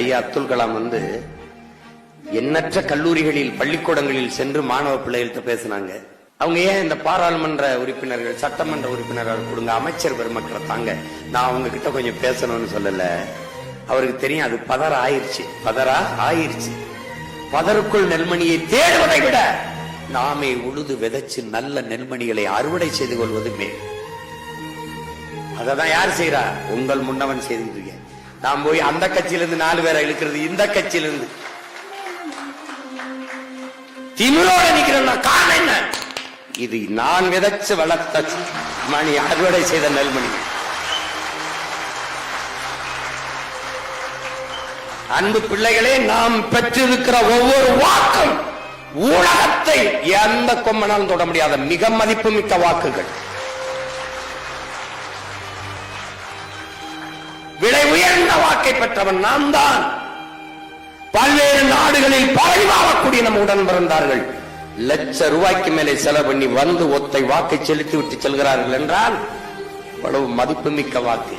ஐயா அப்துல் கலாம் வந்து எண்ணற்ற கல்லூரிகளில் பள்ளிக்கூடங்களில் சென்று மாணவ பிள்ளைகள்கிட்ட பேசினாங்க. அவங்க ஏன் இந்த பாராளுமன்ற உறுப்பினர்கள் சட்டமன்ற உறுப்பினர்கள் கொடுங்க அமைச்சர் பெருமக்களை தாங்க. நான் அவங்க கிட்ட கொஞ்சம் பேசணும்னு சொல்லல. அவருக்கு தெரியும் அது பதற ஆயிருச்சு பதறா ஆயிருச்சு பதருக்குள் நெல்மணியை தேடுவதை விட நாமே உழுது விதைச்சு நல்ல நெல்மணிகளை அறுவடை செய்து கொள்வது மேல். அததான் யார் செய்யறா உங்கள் முன்னவன் செய்துட்டு நான் போய் அந்த கட்சியிலிருந்து நாலு பேரை இழுக்கிறது இந்த கட்சியிலிருந்து. திமிரோட நிக்கிறேன்னா காரணம் என்ன? இது நான் விதைச்சு வளர்த்த மணி அறுவடை செய்த நெல்மணி. அன்பு பிள்ளைகளே நாம் பெற்றிருக்கிற ஒவ்வொரு வாக்கும் ஊடகத்தை எந்த கொம்பனாலும் தொட முடியாத மிக மதிப்புமிக்க வாக்குகள். விலை வாக்கை பெற்றவன் நாம் தான் பல்வேறு நாடுகளில் பழி நம்ம உடன் பிறந்தார்கள் லட்ச ரூபாய்க்கு மேலே செலவு பண்ணி வந்து ஒத்தை வாக்கை செலுத்தி விட்டு செல்கிறார்கள் என்றால் அவ்வளவு மதிப்புமிக்க வாக்கு.